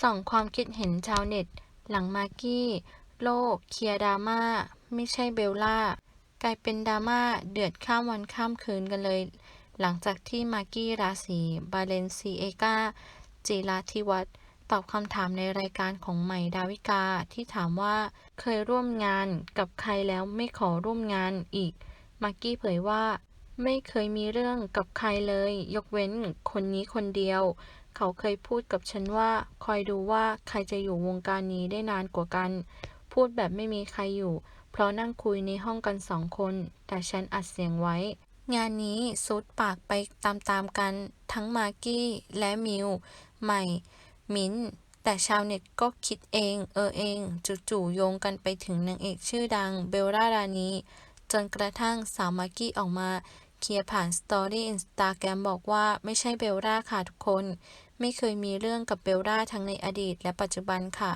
ส่องความคิดเห็นชาวเน็ต หลังมากกี้ โลก เคลียร์ดราม่า ไม่ใช่เบลล่า กลายเป็นดราม่าเดือดข้ามวันข้ามคืนกันเลย หลังจากที่มากกี้ราศีบาเลนซีเอกาจิราธิวัฒน์ตอบคำถามในรายการของใหม่ดาวิกาที่ถามว่าเคยร่วมงานกับใครแล้วไม่ขอร่วมงานอีก มากกี้เผยว่า ไม่เคยมีเรื่องกับใครเลย ยกเว้นคนนี้คนเดียว เขาเคยพูดกับฉันว่า คอยดูว่าใครจะอยู่วงการนี้ได้นานกว่ากัน พูดแบบไม่มีใครอยู่ เพราะนั่งคุยในห้องกันสองคน แต่ฉันอัดเสียงไว้ งานนี้ซุดปากไปตามๆกัน ทั้งมากกี้และมิว ใหม่ มิ้นแต่ชาวเน็ตก็คิดเอง เออเองจู่ๆโยงกันไปถึงนางเอกชื่อดังเบลล่ารานีจนกระทั่งสาวมากกี้ออกมา เคลียร์ผ่านสตอรี่อินสตาแกรมบอกว่าไม่ใช่เบลล่าค่ะทุกคน ไม่เคยมีเรื่องกับเบลล่าทั้งในอดีตและปัจจุบันค่ะ